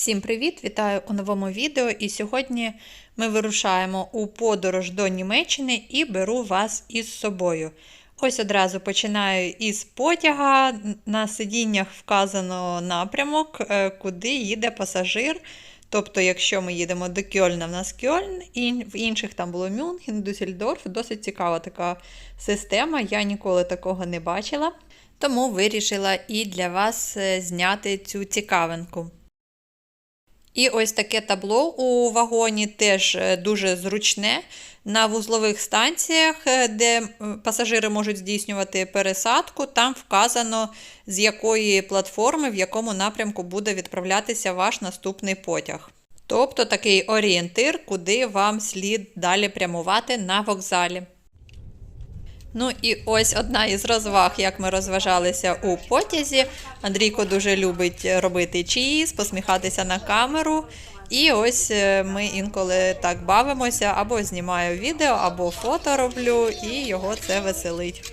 Всім привіт! Вітаю у новому відео. І сьогодні ми вирушаємо у подорож до Німеччини і беру вас із собою. Ось одразу починаю із потяга. На сидіннях вказано напрямок, е, куди їде пасажир. Тобто, якщо ми їдемо до Кьольна, в нас Кьольн, і в інших там було Мюнхен, Дюссельдорф. Досить цікава така система. Я ніколи такого не бачила. Тому вирішила і для вас е, зняти цю цікавинку. І ось таке табло у вагоні теж е, дуже зручне. На вузлових станціях, е, де пасажири можуть здійснювати пересадку, там вказано, з якої платформи, в якому напрямку буде відправлятися ваш наступний потяг. Тобто такий орієнтир, куди вам слід далі прямувати на вокзалі. Ну і ось одна із розваг, як ми розважалися у потязі. Андрійко дуже любить робити чиїз, посміхатися на камеру. І ось е, ми інколи так бавимося, або знімаю відео, або фото роблю, і його це веселить.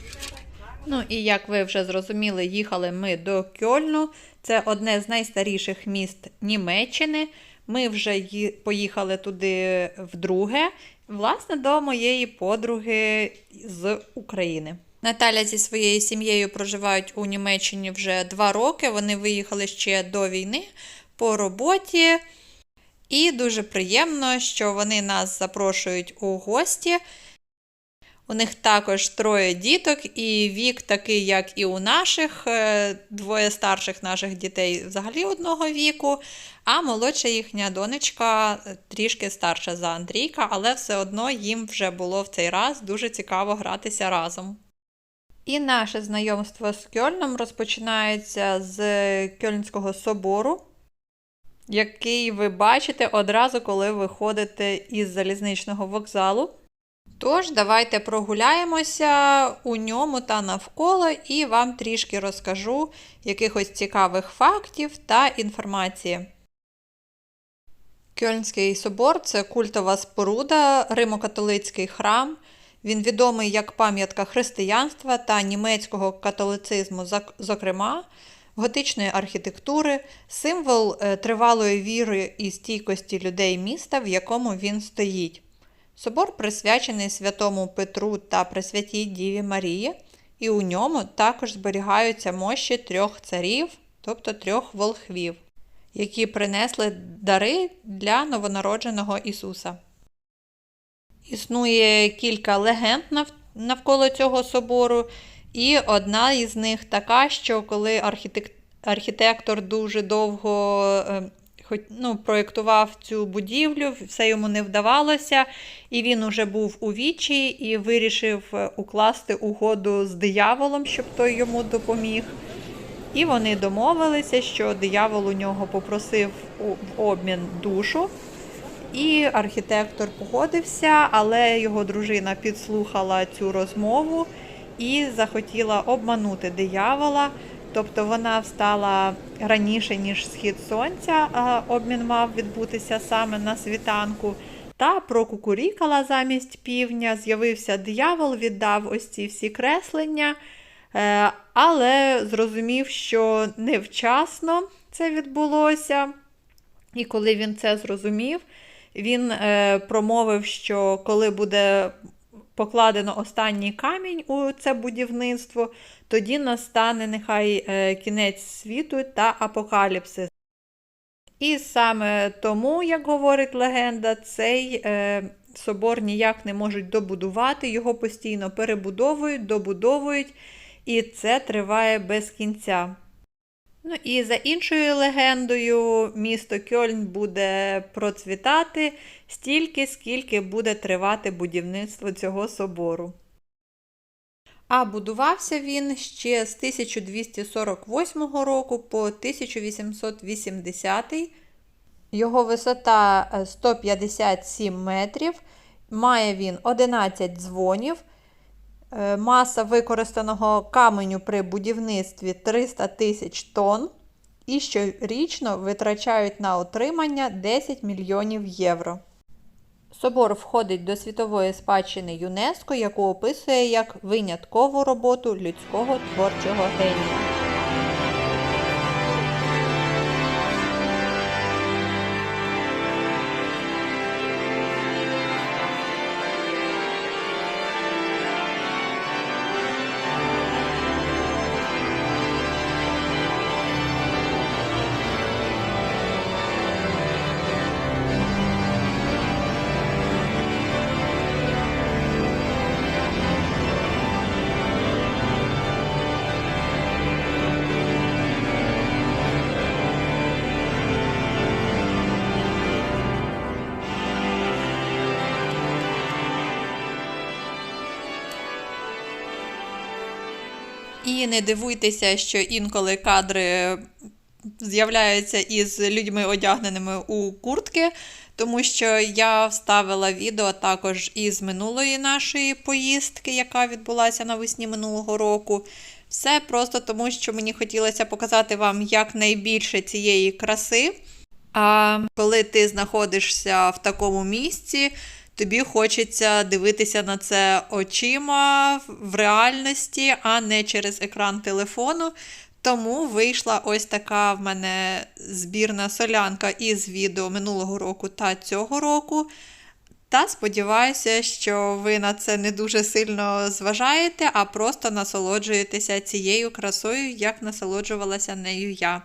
Ну і як ви вже зрозуміли, їхали ми до Кьольну. Це одне з найстаріших міст Німеччини. Ми вже поїхали туди вдруге, власне, до моєї подруги з України. Наталя зі своєю сім'єю проживають у Німеччині вже два роки. Вони виїхали ще до війни по роботі. І дуже приємно, що вони нас запрошують у гості. У них також троє діток, і вік такий, як і у наших, е, двоє старших наших дітей взагалі одного віку, а молодша їхня донечка е, трішки старша за Андрійка, але все одно їм вже було в цей раз дуже цікаво гратися разом. І наше знайомство з Кьольном розпочинається з Кьольнського собору, який ви бачите одразу, коли виходите із залізничного вокзалу. Тож, давайте прогуляємося у ньому та навколо, і вам трішки розкажу якихось цікавих фактів та інформації. Кьольнський собор це культова споруда, римокатолицький храм. Він відомий як пам'ятка християнства та німецького католицизму, зокрема, готичної архітектури, символ е, тривалої віри і стійкості людей міста, в якому він стоїть. Собор присвячений святому Петру та Пресвятій Діві Марії, і у ньому також зберігаються мощі трьох царів, тобто трьох волхвів, які принесли дари для новонародженого Ісуса. Існує кілька легенд навколо цього собору, і одна із них така, що коли архітектор дуже довго е, хоч- ну, проєктував цю будівлю, все йому не вдавалося, і він уже був у вічі і вирішив е, укласти угоду з дияволом, щоб той йому допоміг. І вони домовилися, що диявол у нього попросив в обмін душу. І архітектор погодився, але його дружина підслухала цю розмову і захотіла обманути диявола. Тобто вона встала раніше, ніж схід сонця, обмін мав відбутися саме на світанку. Та прокукурікала замість півдня, з'явився диявол, віддав ось ці всі креслення, е, але зрозумів, що невчасно це відбулося. І коли він це зрозумів, він е, промовив, що коли буде покладено останній камінь у це будівництво, тоді настане нехай е, кінець світу та апокаліпсис. І саме тому, як говорить легенда, цей е, собор ніяк не можуть добудувати, його постійно перебудовують, добудовують, і це триває без кінця. Ну і за іншою легендою, місто Кьольн буде процвітати стільки, скільки буде тривати будівництво цього собору. А будувався він ще з 1248 року по 1880. Його висота е, 157 метрів, має він 11 дзвонів. Е, Маса використаного каменю при будівництві 300 тисяч тонн і щорічно витрачають на отримання 10 мільйонів євро. Собор входить до світової спадщини ЮНЕСКО, яку описує як виняткову роботу людського творчого генія. Не дивуйтеся, що інколи кадри з'являються із людьми одягненими у куртки, тому що я вставила відео також із минулої нашої поїздки, яка відбулася навесні минулого року. Все просто тому, що мені хотілося показати вам якнайбільше цієї краси. А коли ти знаходишся в такому місці, тобі хочеться дивитися на це очима в реальності, а не через екран телефону. Тому вийшла ось така в мене збірна солянка із відео минулого року та цього року. Та сподіваюся, що ви на це не дуже сильно зважаєте, а просто насолоджуєтеся цією красою, як насолоджувалася нею я.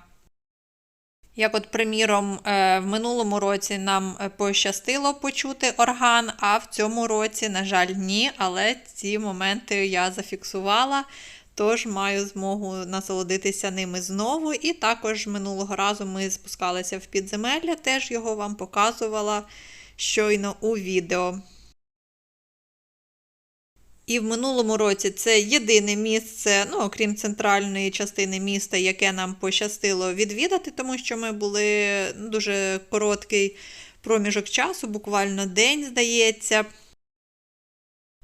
Як, от, приміром, е, в минулому році нам е, пощастило почути орган, а в цьому році, на жаль, ні. Але ці моменти я зафіксувала, тож маю змогу насолодитися ними знову. І також минулого разу ми спускалися в підземелля, теж його вам показувала щойно у відео. І в минулому році це єдине місце, ну, окрім центральної частини міста, яке нам пощастило відвідати, тому що ми були дуже короткий проміжок часу, буквально день, здається.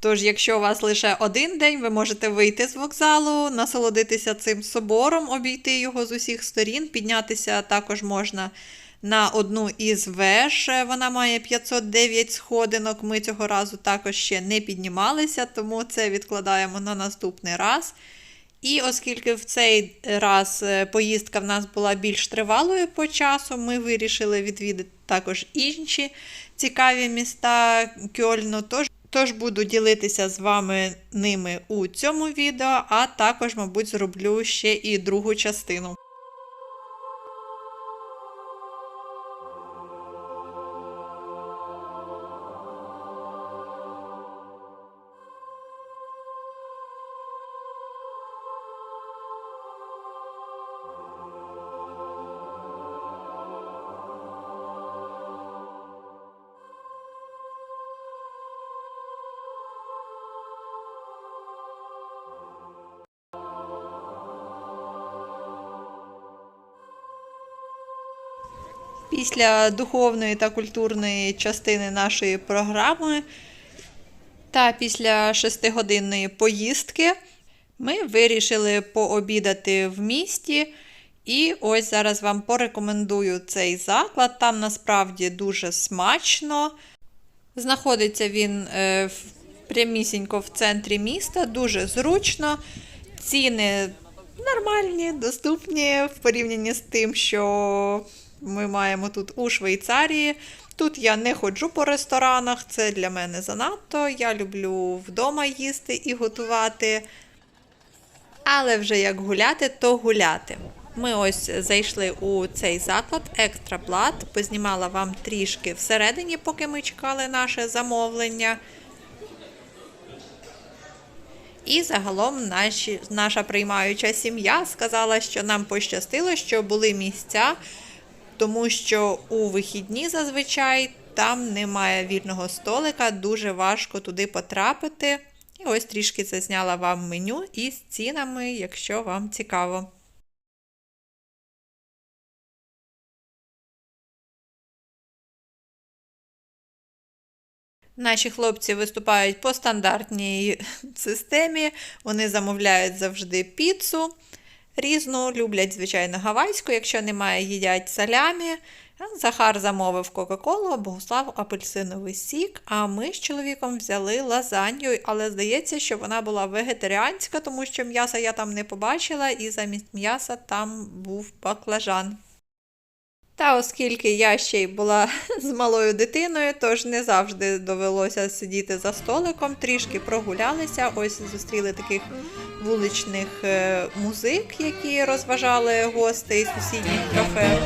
Тож, якщо у вас лише один день, ви можете вийти з вокзалу, насолодитися цим собором, обійти його з усіх сторін, піднятися також можна на одну із веж. Вона має 509 сходинок. Ми цього разу також ще не піднімалися, тому це відкладаємо на наступний раз. І оскільки в цей раз е, поїздка в нас була більш тривалою по часу, ми вирішили відвідати також інші цікаві міста Кьольну. Тож, тож буду ділитися з вами ними у цьому відео, а також, мабуть, зроблю ще і другу частину. Після духовної та культурної частини нашої програми та після шестигодинної поїздки ми вирішили пообідати в місті. І ось зараз вам порекомендую цей заклад. Там насправді дуже смачно. Знаходиться він е, прямісінько в центрі міста, дуже зручно. Ціни нормальні, доступні в порівнянні з тим, що ми маємо тут у Швейцарії. Тут я не ходжу по ресторанах, це для мене занадто. Я люблю вдома їсти і готувати. Але вже як гуляти, то гуляти. Ми ось зайшли у цей заклад Екстра Блат. Познімала вам трішки всередині, поки ми чекали наше замовлення. І загалом наші, наша приймаюча сім'я сказала, що нам пощастило, що були місця, тому що у вихідні зазвичай там немає вільного столика, дуже важко туди потрапити. І ось трішки зазняла вам меню із цінами, якщо вам цікаво. Наші хлопці виступають по стандартній системі. Вони замовляють завжди піцу різну, люблять, звичайно, гавайську, якщо немає, їдять салямі. Захар замовив Кока-Колу, Богуслав апельсиновий сік. А ми з чоловіком взяли лазанью, але здається, що вона була вегетаріанська, тому що м'яса я там не побачила, і замість м'яса там був баклажан. Та оскільки я ще й була з малою дитиною, тож не завжди довелося сидіти за столиком, трішки прогулялися. Ось зустріли таких вуличних е, музик, які розважали гостей сусідніх кафе.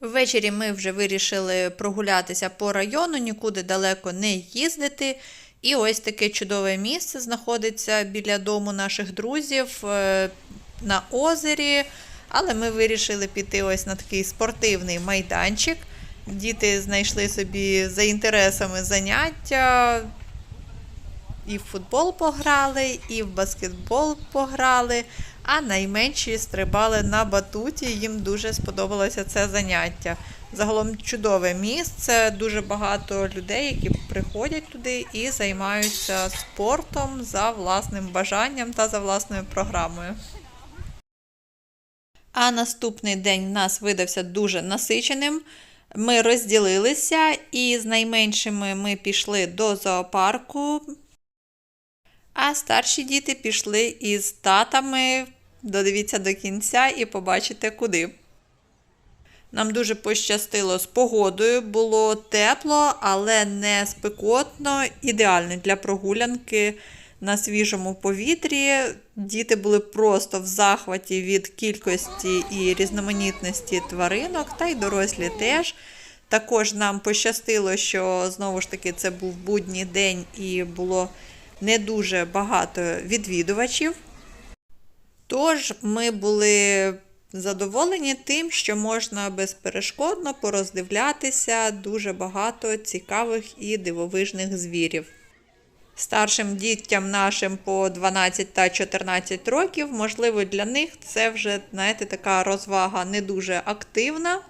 Ввечері ми вже вирішили прогулятися по району, нікуди далеко не їздити. І ось таке чудове місце знаходиться біля дому наших друзів е, на озері. Але ми вирішили піти ось на такий спортивний майданчик. Діти знайшли собі за інтересами заняття. І в футбол пограли, і в баскетбол пограли, а найменші стрибали на батуті. Їм дуже сподобалося це заняття. Загалом чудове місце, дуже багато людей, які приходять туди і займаються спортом за власним бажанням та за власною програмою. А наступний день в нас видався дуже насиченим. Ми розділилися, і з найменшими ми пішли до зоопарку, а старші діти пішли із татами. Додивіться до кінця і побачите куди. Нам дуже пощастило з погодою, було тепло, але не спекотно, ідеально для прогулянки на свіжому повітрі. Діти були просто в захваті від кількості і різноманітності тваринок, та й дорослі теж. Також нам пощастило, що знову ж таки це був будній день і було не дуже багато відвідувачів. Тож ми були задоволені тим, що можна безперешкодно пороздивлятися дуже багато цікавих і дивовижних звірів. Старшим дітям нашим по 12 та 14 років, можливо, для них це вже, знаєте, така розвага не дуже активна.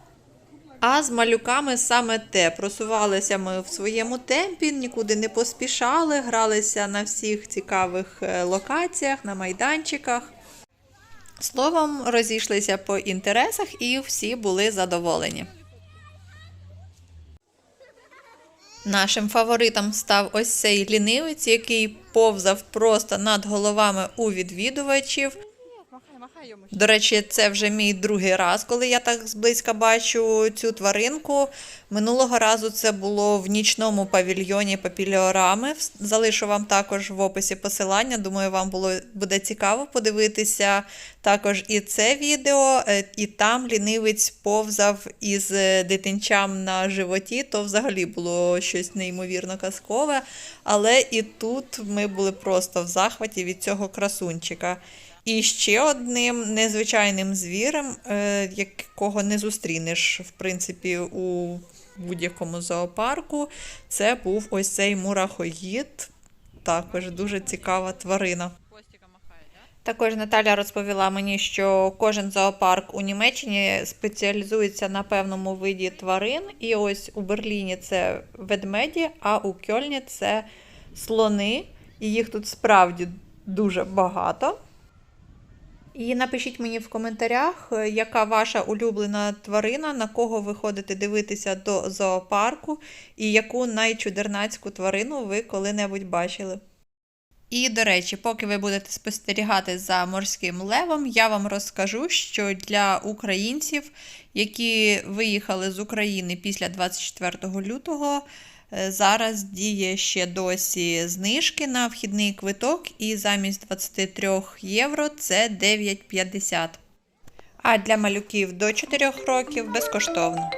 А з малюками саме те. Просувалися ми в своєму темпі, нікуди не поспішали, гралися на всіх цікавих е, локаціях, на майданчиках. Словом, розійшлися по інтересах і всі були задоволені. Нашим фаворитом став ось цей лінивець, який повзав просто над головами у відвідувачів. До речі, це вже мій другий раз, коли я так зблизька бачу цю тваринку. Минулого разу це було в нічному павільйоні папіліорами. Залишу вам також в описі посилання. Думаю, вам було буде цікаво подивитися також і це відео. Е, І там лінивець повзав із е, дитинчам на животі, то взагалі було щось неймовірно казкове. Але і тут ми були просто в захваті від цього красунчика. І ще одним незвичайним звірем, е, якого не зустрінеш, в принципі, у будь-якому зоопарку, це був ось цей мурахоїд. Також дуже цікава тварина. Також Наталя розповіла мені, що кожен зоопарк у Німеччині спеціалізується на певному виді тварин. І ось у Берліні це ведмеді, а у Кьольні це слони. І їх тут справді дуже багато. І напишіть мені в коментарях, е, яка ваша улюблена тварина, на кого ви ходите дивитися до зоопарку, і яку найчудернацьку тварину ви коли-небудь бачили. І, до речі, поки ви будете спостерігати за морським левом, я вам розкажу, що для українців, які виїхали з України після 24 лютого, Зараз діє ще досі знижки на вхідний квиток, і замість 23 євро це 9,50. А для малюків до 4 років безкоштовно.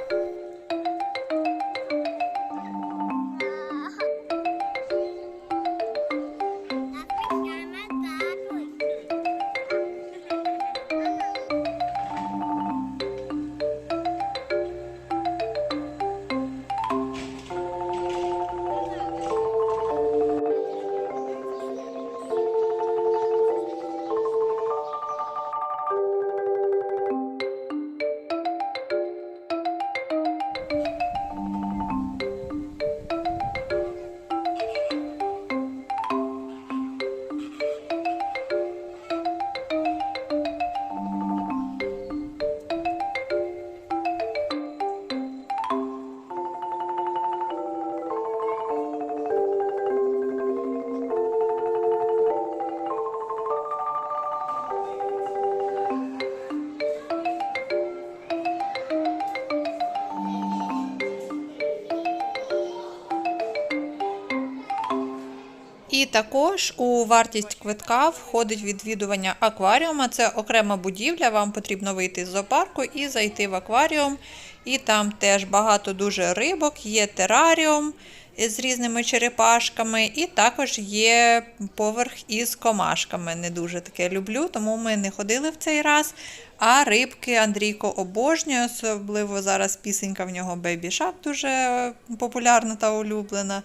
Також у вартість квитка входить відвідування акваріума. Це окрема будівля. Вам потрібно вийти з зоопарку і зайти в акваріум. І там теж багато дуже рибок, є тераріум, з різними черепашками, і також є поверх із комашками. Не дуже таке люблю, тому ми не ходили в цей раз. А рибки Андрійко обожнює, особливо зараз пісенька в нього Baby Shark дуже популярна та улюблена.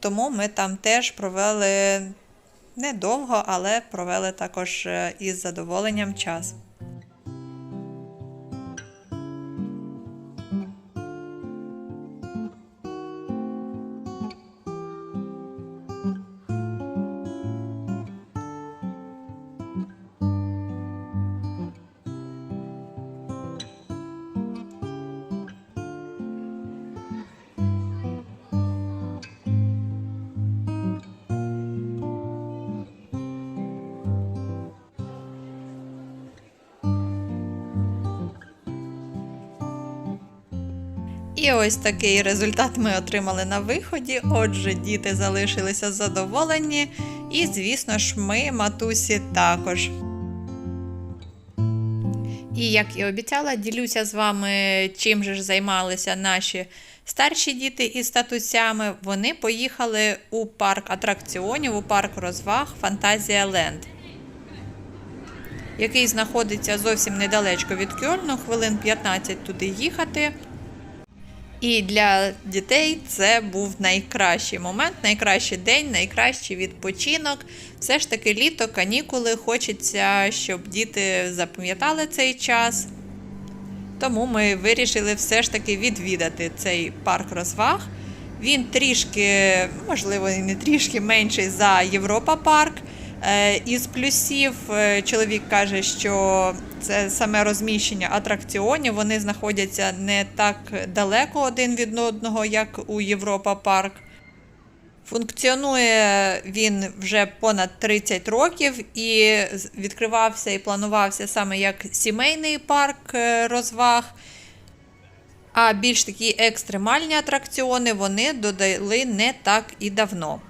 Тому ми там теж провели недовго, але провели також е, із задоволенням час. І ось такий результат ми отримали на виході. Отже, діти залишилися задоволені. І, звісно ж, ми, матусі, також. І як і обіцяла, ділюся з вами, чим же ж займалися наші старші діти із татусями. Вони поїхали у парк атракціонів, у парк розваг Фантазія Ленд, який знаходиться зовсім недалечко від Кьольну, хвилин 15 туди їхати. І для дітей це був найкращий момент, найкращий день, найкращий відпочинок. Все ж таки літо, канікули. Хочеться, щоб діти запам'ятали цей час. Тому ми вирішили все ж таки відвідати цей парк розваг. Він трішки, можливо, і не трішки менший за Європа парк. Е, Із плюсів е, чоловік каже, що це саме розміщення атракціонів. Вони знаходяться не так далеко один від одного, як у Європа парк. Функціонує він вже понад 30 років і відкривався і планувався саме як сімейний парк е, розваг. А більш такі екстремальні атракціони вони додали не так і давно.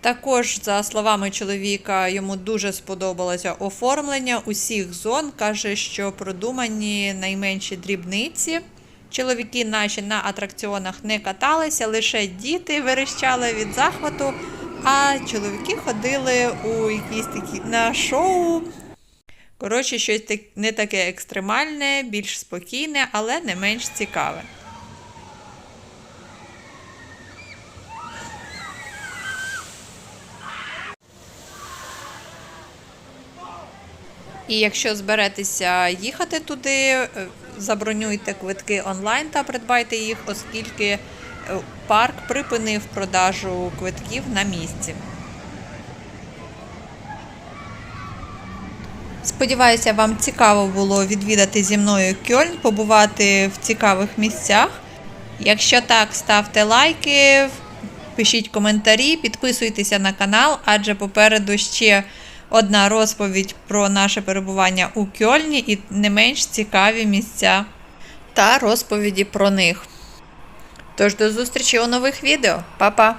Також, за словами чоловіка, йому дуже сподобалося оформлення усіх зон. Каже, що продумані найменші дрібниці. Чоловіки наші на атракціонах не каталися, лише діти верещали від захвату, а чоловіки ходили у якісь такі на шоу. Коротше, щось не таке екстремальне, більш спокійне, але не менш цікаве. І якщо зберетеся їхати туди, е, забронюйте квитки онлайн та придбайте їх, оскільки е, парк припинив продажу квитків на місці. Сподіваюся, вам цікаво було відвідати зі мною Кьольн, побувати в цікавих місцях. Якщо так, ставте лайки, пишіть коментарі, підписуйтеся на канал, адже попереду ще одна розповідь про наше перебування у Кьольні і не менш цікаві місця та розповіді про них. Тож до зустрічі у нових відео. Па-па!